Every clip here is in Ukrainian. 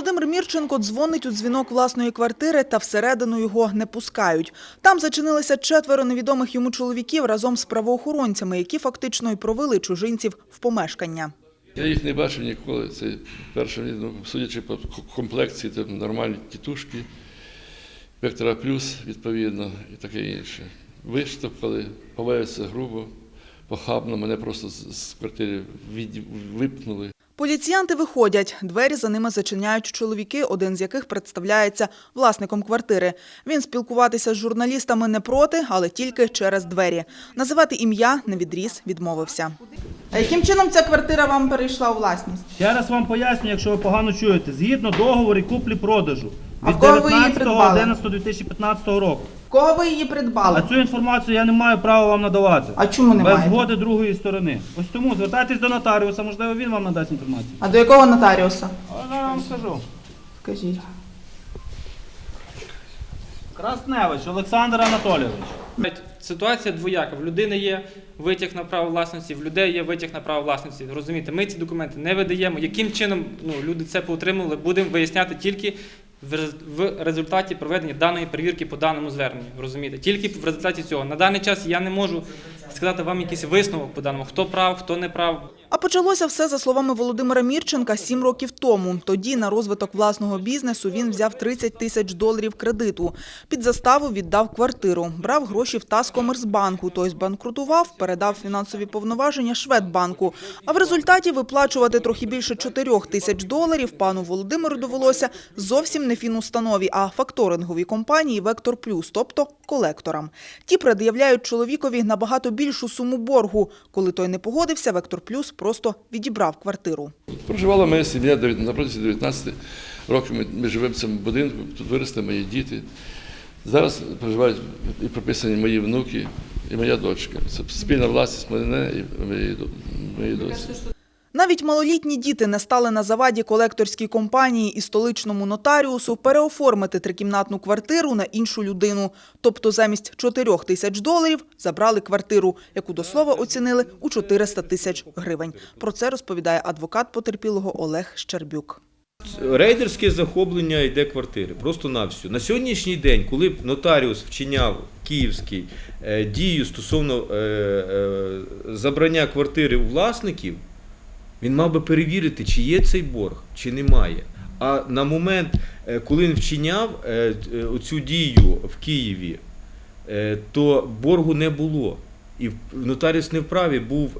Володимир Мірченко дзвонить у дзвінок власної квартири та всередину його не пускають. Там зачинилися четверо невідомих йому чоловіків разом з правоохоронцями, які фактично й провели чужинців в помешкання. Я їх не бачив ніколи. Це перше, ну, судячи по комплекції, це нормальні тітушки, вектора плюс, відповідно, і таке інше. Виштовхали, повелися грубо, похабно, мене просто з квартири випнули. Поліціянти виходять. Двері за ними зачиняють чоловіки, один з яких представляється власником квартири. Він спілкуватися з журналістами не проти, але тільки через двері. Називати ім'я на відріз відмовився. А яким чином ця квартира вам перейшла у власність? Ще раз вам поясню, якщо ви погано чуєте. Згідно договору куплі-продажу А від в кого ви її 19.11.2015 року. Кого ви її придбали? А цю інформацію я не маю права вам надавати. А чому не Без маєте? згоди другої сторони. Ось тому звертайтесь до нотаріуса, можливо, він вам надасть інформацію. А до якого нотаріуса? А я вам скажу. Скажіть. Красневич Олександр Анатолійович. Навіть Ситуація двояка. В людини є витяг на право власності, в людей є витяг на право власності. Розумієте, ми ці документи не видаємо. Яким чином ну, люди це поотримали, будемо виясняти тільки в результаті проведення даної перевірки по даному зверненню. Розумієте, тільки в результаті цього. На даний час я не можу сказати вам якийсь висновок по даному, хто прав, хто не прав. А почалося все за словами Володимира Мірченка сім років тому. Тоді на розвиток власного бізнесу він взяв 30 тисяч доларів кредиту. Під заставу віддав квартиру. Брав гроші в Таскомерсбанку. Той збанкрутував, передав фінансові повноваження Шведбанку. А в результаті виплачувати трохи більше 4 тисяч доларів пану Володимиру довелося зовсім не фінустанові, а факторинговій компанії Вектор Плюс, тобто колекторам. Ті пред'являють чоловікові набагато більшу суму боргу. Коли той не погодився, Вектор Плюс просто відібрав квартиру. Проживала моя сім'я напротязі на протязі 19 років. Ми, живемо в цьому будинку, тут виросли мої діти. Зараз проживають і прописані мої внуки і моя дочка. Це спільна власність мене і моєї дочки. Навіть малолітні діти не стали на заваді колекторській компанії і столичному нотаріусу переоформити трикімнатну квартиру на іншу людину. Тобто замість 4 тисяч доларів забрали квартиру, яку до слова оцінили у 400 тисяч гривень. Про це розповідає адвокат потерпілого Олег Щербюк. Рейдерське захоплення йде квартири. Просто на всю. На сьогоднішній день, коли б нотаріус вчиняв київський е, дію стосовно е, е, забрання квартири у власників, він мав би перевірити, чи є цей борг, чи немає. А на момент, е, коли він вчиняв е, е, цю дію в Києві, то боргу не було. І нотаріус не вправі був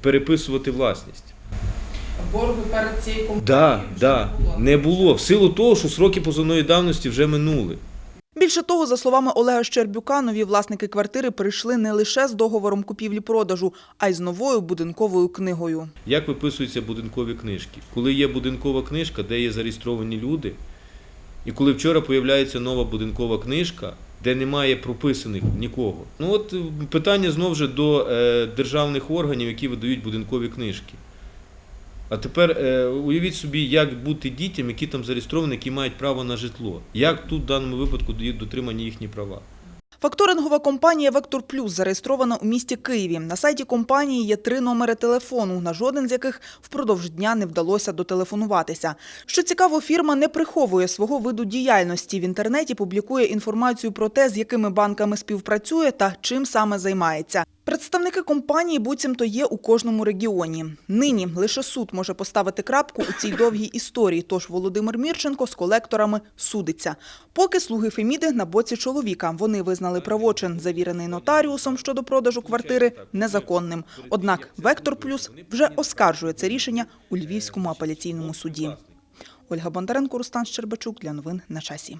переписувати власність. Боргу перед цією Да, да, не було. В силу того, що сроки позовної давності вже минули. Більше того, за словами Олега Щербюка, нові власники квартири прийшли не лише з договором купівлі-продажу, а й з новою будинковою книгою. Як виписуються будинкові книжки? Коли є будинкова книжка, де є зареєстровані люди, і коли вчора появляється нова будинкова книжка, де немає прописаних нікого. Ну от питання знову ж до е, державних органів, які видають будинкові книжки. А тепер е, уявіть собі, як бути дітям, які там зареєстровані, які мають право на житло. Як тут в даному випадку дотримані їхні права? Факторингова компанія Вектор Плюс зареєстрована у місті Києві. На сайті компанії є три номери телефону, на жоден з яких впродовж дня не вдалося дотелефонуватися. Що цікаво, фірма не приховує свого виду діяльності. В інтернеті публікує інформацію про те, з якими банками співпрацює та чим саме займається. Представники компанії буцімто є у кожному регіоні. Нині лише суд може поставити крапку у цій довгій історії. Тож Володимир Мірченко з колекторами судиться. Поки слуги Феміди на боці чоловіка. Вони визнали правочин, завірений нотаріусом щодо продажу квартири, незаконним. Однак Вектор Плюс вже оскаржує це рішення у Львівському апеляційному суді. Ольга Бондаренко, Рустан Щербачук для новин на часі.